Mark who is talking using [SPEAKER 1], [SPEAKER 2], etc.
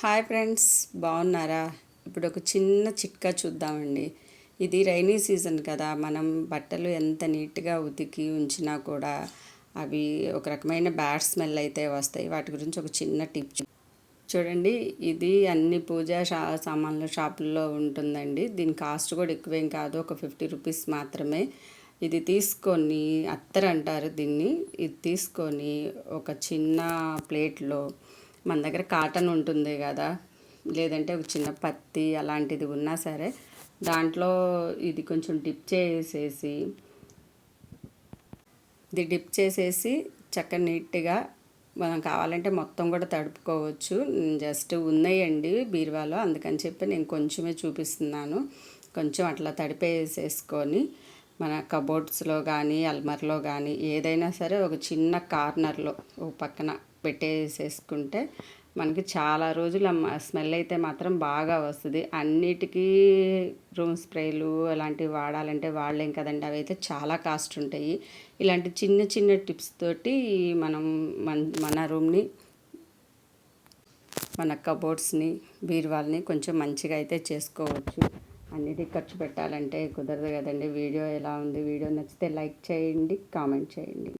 [SPEAKER 1] Hi friends బాగున్నారా? ఇప్పుడు ఒక చిన్న చిట్కా చూద్దామండి. ఇది రైనీ సీజన్ కదా మనం బట్టలు ఎంత నీట్గా ఉతికి ఉంచినా కూడా అవి ఒక రకమైన బ్యాడ్ స్మెల్ అయితే వస్తాయి. వాటి గురించి ఒక చిన్న టిప్ చూడండి. ఇది అన్ని పూజా షా సామాన్ల షాపుల్లో ఉంటుందండి. దీని కాస్ట్ కూడా ఎక్కువేం కాదు ఒక ఫిఫ్టీ రూపీస్ మాత్రమే. ఇది తీసుకొని అత్తర్ అంటారు దీన్ని. ఇది తీసుకొని ఒక చిన్న ప్లేట్లో మన దగ్గర కాటన్ ఉంటుంది కదా. లేదంటే ఒక చిన్న పత్తి అలాంటిది ఉన్నా సరే దాంట్లో ఇది కొంచెం డిప్ చేసేసి ఇది డిప్ చేసేసి చక్కగా నీట్గా మనం కావాలంటే మొత్తం కూడా తడుపుకోవచ్చు. జస్ట్ ఉన్నాయండి బీరువాలో అందుకని చెప్పి నేను కొంచెమే చూపిస్తున్నాను. కొంచెం అట్లా తడిపేసేసుకొని మన కబోర్డ్స్లో కానీ అల్మర్లో కానీ ఏదైనా సరే ఒక చిన్న కార్నర్లో ఒక పక్కన పెట్టేసేసుకుంటే మనకి చాలా రోజులు స్మెల్ అయితే మాత్రం బాగా వస్తుంది. అన్నిటికీ రూమ్ స్ప్రేలు అలాంటివి వాడాలంటే వాడలేం కదండి. అవి అయితే చాలా కాస్ట్ ఉంటాయి. ఇలాంటి చిన్న చిన్న టిప్స్ తోటి మనం మన మన రూమ్ని మన కబోర్డ్స్ని బీరువాల్ని కొంచెం మంచిగా అయితే చేసుకోవచ్చు. అన్నిటికి ఖర్చు పెట్టాలంటే కుదరదు కదండి. వీడియో ఎలా ఉంది వీడియో నచ్చితే లైక్ చేయండి కామెంట్ చేయండి.